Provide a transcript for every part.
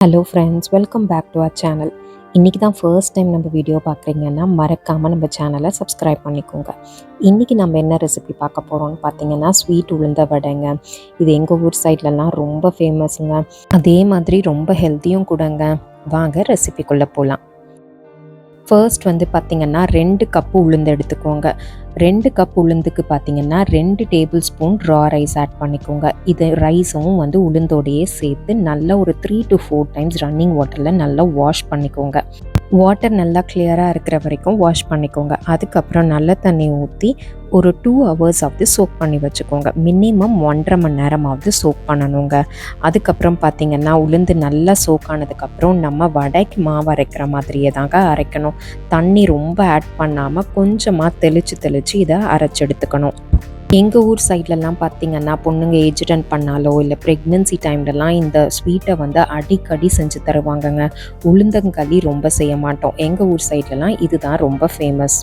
Hello friends welcome back to our channel இன்றைக்கி தான் first time நம்ம வீடியோ பார்க்குறீங்கன்னா மறக்காமல் நம்ம சேனலை சப்ஸ்கிரைப் பண்ணிக்கோங்க. இன்றைக்கி நம்ம என்ன ரெசிபி பார்க்க போகிறோம்னு பார்த்தீங்கன்னா ஸ்வீட் உளுந்த வடைங்க. இது எங்கள் ஊர் சைட்லலாம் ரொம்ப ஃபேமஸுங்க அதே மாதிரி ரொம்ப ஹெல்த்தியும் கூடங்க. வாங்க ரெசிபிக்குள்ளே போகலாம் ஃபர்ஸ்ட் வந்து பார்த்திங்கன்னா ரெண்டு கப்பு உளுந்து எடுத்துக்கோங்க. ரெண்டு கப் உளுந்துக்கு பார்த்தீங்கன்னா ரெண்டு table spoon raw rice add பண்ணிக்கோங்க. இது ரைஸும் வந்து உளுந்தோடையே சேர்த்து நல்லா ஒரு three to four times running வாட்டரில் நல்லா வாஷ் பண்ணிக்கோங்க. வாட்டர் நல்லா கிளியராக இருக்கிற வரைக்கும் வாஷ் பண்ணிக்கோங்க. அதுக்கப்புறம் நல்ல தண்ணி ஊற்றி ஒரு டூ ஹவர்ஸாவது சோக் பண்ணி வச்சுக்கோங்க. மினிமம் ஒன்றரை மணி நேரமாவது சோக் பண்ணணுங்க. அதுக்கப்புறம் பார்த்தீங்கன்னா உளுந்து நல்லா சோக் ஆனதுக்கப்புறம் நம்ம வடைக்கு மாவு அரைக்கிற மாதிரியே தாங்க அரைக்கணும். தண்ணி ரொம்ப ஆட் பண்ணாமல் கொஞ்சமாக தெளித்து தெளித்து இதை அரைச்சி எடுத்துக்கணும். எங்கள் ஊர் சைட்லலாம் பார்த்தீங்கன்னா பொண்ணுங்க ஏஜ் அட்டன் பண்ணாலோ இல்லை ப்ரெக்னென்சி டைம்லலாம் இந்த ஸ்வீட்டை வந்து அடிக்கடி செஞ்சு தருவாங்கங்க. உளுந்தங்களி ரொம்ப செய்ய மாட்டோம். எங்கள் ஊர் சைட்லலாம் இதுதான் ரொம்ப ஃபேமஸ்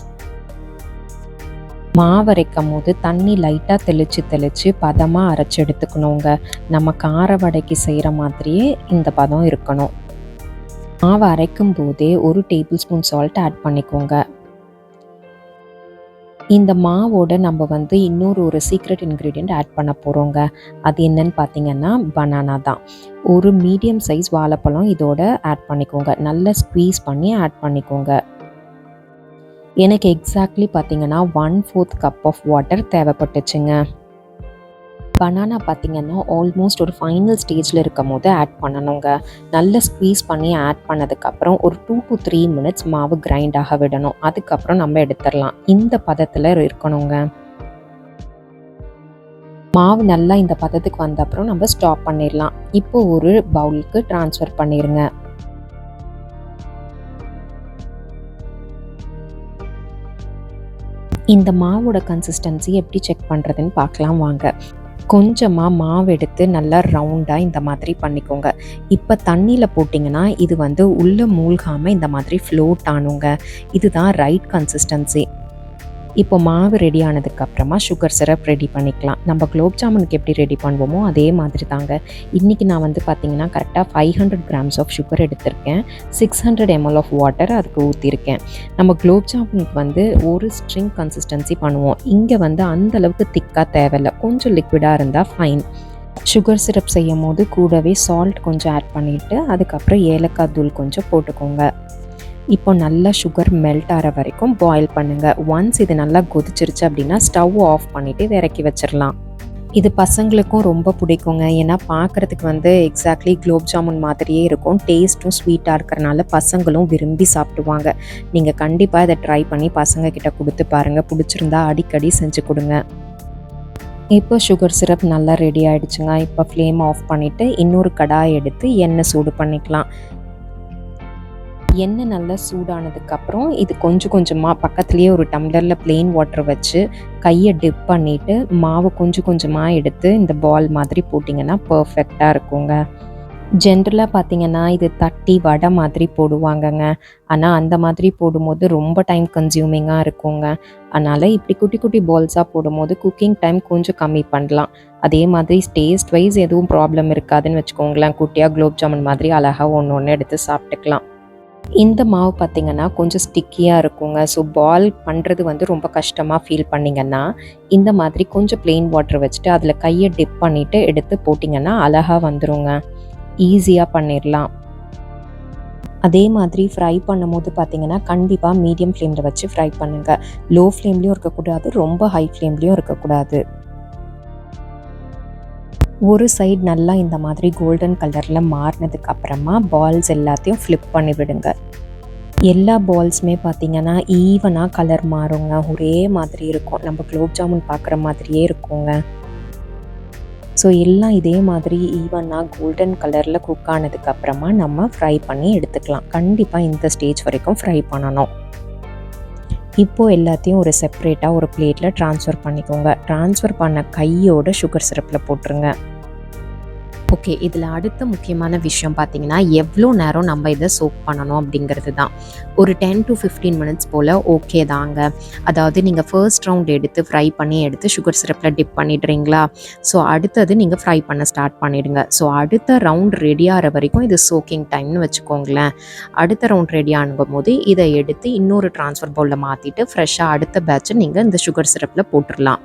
மாவரைக்கும் போது தண்ணி லைட்டாக தெளித்து தெளித்து பதமாக அரைச்சி எடுத்துக்கணுங்க. நம்ம கார வடைக்கு செய்கிற மாதிரியே இந்த பதம் இருக்கணும். மாவு அரைக்கும் போதே ஒரு டேபிள் ஸ்பூன் சால்ட் ஆட் பண்ணிக்கோங்க. இந்த மாவோட நம்ம வந்து இன்னொரு ஒரு சீக்ரெட் இன்க்ரீடியண்ட் ஆட் பண்ண போகிறோங்க அது என்னன்னு பார்த்தீங்கன்னா பனானா தான். ஒரு மீடியம் சைஸ் வாழைப்பழம் இதோட ஆட் பண்ணிக்கோங்க. நல்லா ஸ்க்வீஸ் பண்ணி ஆட் பண்ணிக்கோங்க. எனக்கு எக்ஸாக்ட்லி பார்த்தீங்கன்னா one fourth cup of water தேவைப்பட்டுச்சுங்க. Banana பார்த்திங்கன்னா ஆல்மோஸ்ட் ஒரு ஃபைனல் ஸ்டேஜில் இருக்கும் போது ஆட் பண்ணணுங்க. நல்லா ஸ்க்வீஸ் பண்ணி ஆட் பண்ணதுக்கப்புறம் ஒரு டூ டு த்ரீ மினிட்ஸ் மாவு கிரைண்ட் ஆக விடணும். அதுக்கப்புறம் நம்ம எடுத்துடலாம். இந்த பதத்தில் இருக்கணுங்க. மாவு நல்லா இந்த பதத்துக்கு வந்த அப்புறம் நம்ம ஸ்டாப் பண்ணிடலாம். இப்போ ஒரு பவுலுக்கு ட்ரான்ஸ்ஃபர் பண்ணிடுங்க இந்த மாவோட கன்சிஸ்டன்சி எப்படி செக் பண்ணுறதுன்னு பார்க்கலாம் வாங்க. கொஞ்சமாக மாவு எடுத்து நல்லா ரவுண்டாக இந்த மாதிரி பண்ணிக்கோங்க. இப்போ தண்ணியில் போட்டிங்கன்னா இது வந்து உள்ளே மூழ்காமல் இந்த மாதிரி ஃப்ளோட் ஆனுங்க. இதுதான் ரைட் கன்சிஸ்டன்சி இப்போ மாவு ரெடி ஆனதுக்கப்புறமா சுகர் சிரப் ரெடி பண்ணிக்கலாம். நம்ம குலோப் ஜாமுனுக்கு எப்படி ரெடி பண்ணுவோமோ அதே மாதிரி தாங்க. இன்றைக்கி நான் வந்து பார்த்திங்கன்னா கரெக்டாக five hundred grams of sugar எடுத்திருக்கேன். Six hundred ML of water அதுக்கு ஊற்றிருக்கேன் நம்ம குலோப் ஜாமுனுக்கு வந்து ஒரு ஸ்ட்ரிங் கன்சிஸ்டன்சி பண்ணுவோம். இங்கே வந்து அந்த அளவுக்கு திக்காக தேவையில்லை. கொஞ்சம் லிக்விடாக இருந்தால் ஃபைன் சுகர் சிரப் செய்யும் போது கூடவே சால்ட் கொஞ்சம் ஆட் பண்ணிவிட்டு அதுக்கப்புறம் ஏலக்காய் தூள் கொஞ்சம் போட்டுக்கோங்க. இப்போ நல்லா சுகர் மெல்ட் ஆகிற வரைக்கும் பாயில் பண்ணுங்கள் ஒன்ஸ் இது நல்லா கொதிச்சிருச்சு அப்படின்னா ஸ்டவ் ஆஃப் பண்ணிவிட்டு இறக்கி வச்சிடலாம். இது பசங்களுக்கும் ரொம்ப பிடிக்குங்க. ஏன்னா பார்க்குறதுக்கு வந்து எக்ஸாக்ட்லி குலோப் ஜாமுன் மாதிரியே இருக்கும். டேஸ்ட்டும் ஸ்வீட்டாக இருக்கிறனால பசங்களும் விரும்பி சாப்பிடுவாங்க. நீங்கள் கண்டிப்பாக இதை ட்ரை பண்ணி பசங்க கிட்ட கொடுத்து பாருங்கள் பிடிச்சிருந்தா அடிக்கடி செஞ்சு கொடுங்க. இப்போ சுகர் சிரப் நல்லா ரெடி ஆகிடுச்சுங்க இப்போ ஃப்ளேம் ஆஃப் பண்ணிவிட்டு இன்னொரு கடாய் எடுத்து எண்ணெய் சூடு பண்ணிக்கலாம். எண்ணெய் நல்லா சூடானதுக்கப்புறம் இது கொஞ்சம் கொஞ்சமாக பக்கத்துலேயே ஒரு டம்ளரில் பிளெயின் வாட்டர் வச்சு கையை டிப் பண்ணிவிட்டு மாவு கொஞ்சம் கொஞ்சமாக எடுத்து இந்த பால் மாதிரி போட்டிங்கன்னா பர்ஃபெக்டாக இருக்குங்க. ஜென்ரலாக பார்த்தீங்கன்னா இது தட்டி வடை மாதிரி போடுவாங்கங்க. ஆனால் அந்த மாதிரி போடும்போது ரொம்ப டைம் கன்சியூமிங்காக இருக்குங்க. அதனால் இப்படி குட்டி குட்டி பால்ஸாக போடும்போது குக்கிங் டைம் கொஞ்சம் கம்மி பண்ணலாம். அதே மாதிரி டேஸ்ட் வைஸ் எதுவும் ப்ராப்ளம் இருக்காதுன்னு வச்சுக்கோங்களேன். குட்டியாக குலோப் ஜாமுன் மாதிரி அழகாக ஒன்று ஒன்று எடுத்து சாப்பிட்டுக்கலாம். இந்த மாவு பார்த்திங்கன்னா கொஞ்சம் ஸ்டிக்கியாக இருக்குங்க. ஸோ பால் பண்ணுறது வந்து ரொம்ப கஷ்டமாக ஃபீல் பண்ணிங்கன்னா இந்த மாதிரி கொஞ்சம் பிளெயின் வாட்டர் வச்சுட்டு அதில் கையை டிப் பண்ணிவிட்டு எடுத்து போட்டிங்கன்னா அழகாக வந்துருங்க. ஈஸியாக பண்ணிடலாம் அதே மாதிரி ஃப்ரை பண்ணும் போது பார்த்தீங்கன்னா கண்டிப்பாக மீடியம் ஃப்ளேமில் வச்சு ஃப்ரை பண்ணுங்கள் லோ ஃப்ளேம்லேயும் இருக்கக்கூடாது ரொம்ப ஹை ஃப்ளேம்லேயும் இருக்கக்கூடாது. ஒரு சைடு நல்லா இந்த மாதிரி கோல்டன் கலரில் மாறினதுக்கு அப்புறமா பால்ஸ் எல்லாத்தையும் ஃப்ளிப் பண்ணி விடுங்க. எல்லா பால்ஸுமே பார்த்தீங்கன்னா ஈவனாக கலர் மாறுங்க. ஒரே மாதிரி இருக்கும். நம்ம குலோப் ஜாமுன் பார்க்குற மாதிரியே இருக்குங்க. ஸோ எல்லாம் இதே மாதிரி ஈவனாக கோல்டன் கலரில் குக் ஆனதுக்கப்புறமா நம்ம ஃப்ரை பண்ணி எடுத்துக்கலாம். கண்டிப்பாக இந்த ஸ்டேஜ் வரைக்கும் ஃப்ரை பண்ணணும். இப்போது எல்லாத்தையும் ஒரு செப்ரேட்டாக ஒரு பிளேட்டில் ட்ரான்ஸ்ஃபர் பண்ணிக்கோங்க. ட்ரான்ஸ்ஃபர் பண்ண கையோட சுகர் சிரப்பில் போட்டுருங்க. ஓகே இதில் அடுத்த முக்கியமான விஷயம் பார்த்தீங்கன்னா எவ்வளோ நேரம் நம்ம இதை சோக் பண்ணணும் அப்படிங்கிறது தான். ஒரு டென் டு ஃபிஃப்டீன் மினிட்ஸ் போல் ஓகே தாங்க. அதாவது நீங்கள் ஃபர்ஸ்ட் ரவுண்ட் எடுத்து ஃப்ரை பண்ணி எடுத்து சுகர் சிரப்பில் டிப் பண்ணிடுறீங்களா? ஸோ அடுத்தது நீங்கள் ஃப்ரை பண்ண ஸ்டார்ட் பண்ணிடுங்க. ஸோ அடுத்த ரவுண்ட் ரெடி ஆகிற வரைக்கும் இது சோக்கிங் டைம்னு வச்சுக்கோங்களேன். அடுத்த ரவுண்ட் ரெடி ஆகும் போது இதை எடுத்து இன்னொரு ட்ரான்ஸ்ஃபர் பவுலில் மாற்றிட்டு ஃப்ரெஷ்ஷாக அடுத்த பேட்சை நீங்கள் இந்த சுகர் சிரப்பில் போட்டுடலாம்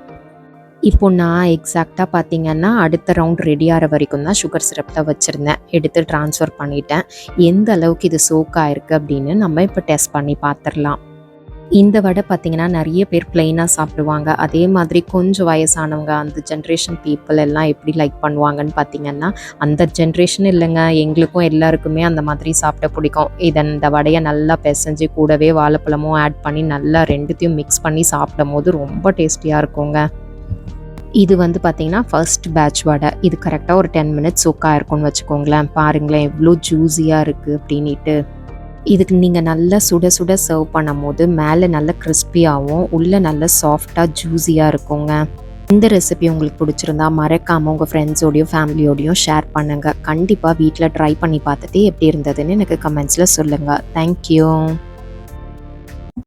இப்போ நான் எக்ஸாக்டாக பார்த்தீங்கன்னா அடுத்த ரவுண்ட் ரெடி ஆகிற வரைக்கும் தான் சுகர் சிரப்பில் வச்சுருந்தேன். எடுத்து ட்ரான்ஸ்ஃபர் பண்ணிட்டேன். எந்த அளவுக்கு இது சோக் ஆயிருக்கு அப்படின்னு நம்ம இப்போ டெஸ்ட் பண்ணி பார்த்துடலாம் இந்த வடை பார்த்திங்கன்னா நிறைய பேர் பிளெயினாக சாப்பிடுவாங்க. அதே மாதிரி கொஞ்சம் வயசானவங்க அந்த ஜென்ரேஷன் பீப்புள் எல்லாம் எப்படி லைக் பண்ணுவாங்கன்னு பார்த்தீங்கன்னா அந்த ஜென்ரேஷன் இல்லைங்க. எங்களுக்கும் எல்லாருக்குமே அந்த மாதிரி சாப்பிட பிடிக்கும். இதை இந்த வடையை நல்லா பிசைஞ்சு கூடவே வாழைப்பழமும் ஆட் பண்ணி நல்லா ரெண்டுத்தையும் மிக்ஸ் பண்ணி சாப்பிடும் போது ரொம்ப டேஸ்டியாக இருக்குங்க. இது வந்து பார்த்தீங்கன்னா ஃபர்ஸ்ட் பேட்ச் வடை. இது கரெக்டாக ஒரு டென் மினிட்ஸ் உக்கா இருக்கும்னு வச்சுக்கோங்களேன். பாருங்களேன் எவ்வளோ ஜூஸியாக இருக்குது அப்படின்ட்டு இதுக்கு நீங்கள் நல்லா சுட சுட சர்வ் பண்ணும் போது மேலே நல்ல கிறிஸ்பியாகவும் உள்ளே நல்ல சாஃப்டாக ஜூஸியாக இருக்குங்க. இந்த ரெசிபி உங்களுக்கு பிடிச்சிருந்தா மறக்காமல் உங்கள் ஃப்ரெண்ட்ஸோடையும் ஃபேமிலியோடையும் ஷேர் பண்ணுங்கள் கண்டிப்பாக வீட்டில் ட்ரை பண்ணி பார்த்துட்டு எப்படி இருந்ததுன்னு எனக்கு கமெண்ட்ஸில் சொல்லுங்கள் தேங்க்யூ